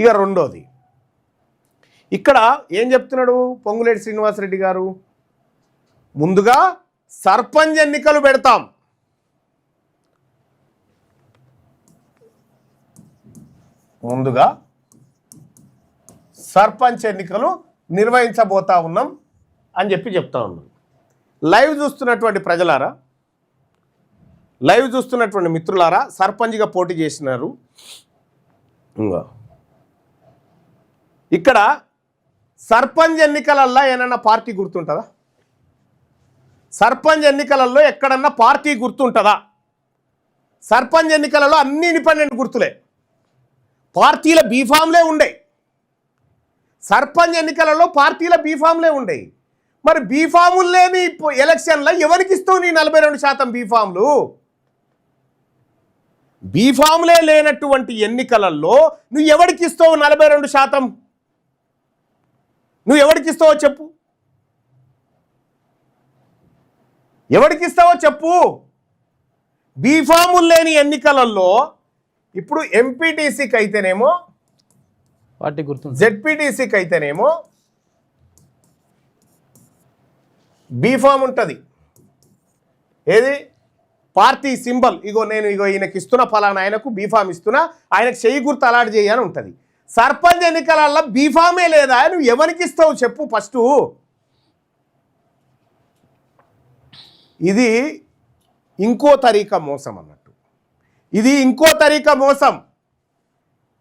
ఇక రెండోది. ఇక్కడ ఏం చెప్తున్నాడు పొంగులేటి శ్రీనివాసరెడ్డి గారు? ముందుగా సర్పంచ్ ఎన్నికలు పెడతాం. ముందుగా సర్పంచ్ ఎన్నికలు నిర్వహించబోతా ఉన్నాం అని చెప్పి చెప్తా ఉన్నాం. లైవ్ చూస్తున్నటువంటి ప్రజలారా లైవ్ చూస్తున్నటువంటి మిత్రులారా సర్పంచ్గా పోటీ చేసినారు. ఇంకా ఇక్కడ సర్పంచ్ ఎన్నికలల్లో ఏమన్నా పార్టీ గుర్తుంటుందా? సర్పంచ్ ఎన్నికలలో ఎక్కడన్నా పార్టీ గుర్తుంటుందా? సర్పంచ్ ఎన్నికలలో అన్ని ఇండిపెండెంట్ గుర్తులే. పార్టీల బీఫామ్లే ఉండే సర్పంచ్ ఎన్నికలలో పార్టీల బీఫామ్లే ఉండేవి మరి బీఫాములు లేని ఇప్పుడు ఎలక్షన్లో ఎవరికి ఇస్తావు నీ నలభై రెండు శాతం బీఫామ్లు బీఫామ్లే లేనటువంటి ఎన్నికలలో నువ్వు ఎవరికి ఇస్తావు నలభై రెండు శాతం? నువ్వు ఎవరికి ఇస్తావో చెప్పు. ఎవరికి ఇస్తావో చెప్పు బీఫాములు లేని ఎన్నికలలో ఇప్పుడు ఎంపీటీసీకి అయితేనేమో పార్టీ గుర్తుంది జెడ్పీటీసీకి అయితేనేమో బీఫామ్ ఉంటుంది. ఏది? Party symbol. ఇగో నేను ఇగో ఈయనకి ఇస్తున్న ఫలానా ఆయనకు బీఫామ్ ఇస్తున్నా ఆయనకు చెయ్యి గుర్తు అలాట్ చేయని ఉంటుంది. సర్పంచ్ ఎన్నికలలో బీఫామే లేదా నువ్వు ఎవరికి ఇస్తావు చెప్పు ఫస్ట్. ఇది ఇంకో తరీకా మోసం అన్నట్టు. ఇది ఇంకో తరీకా మోసం.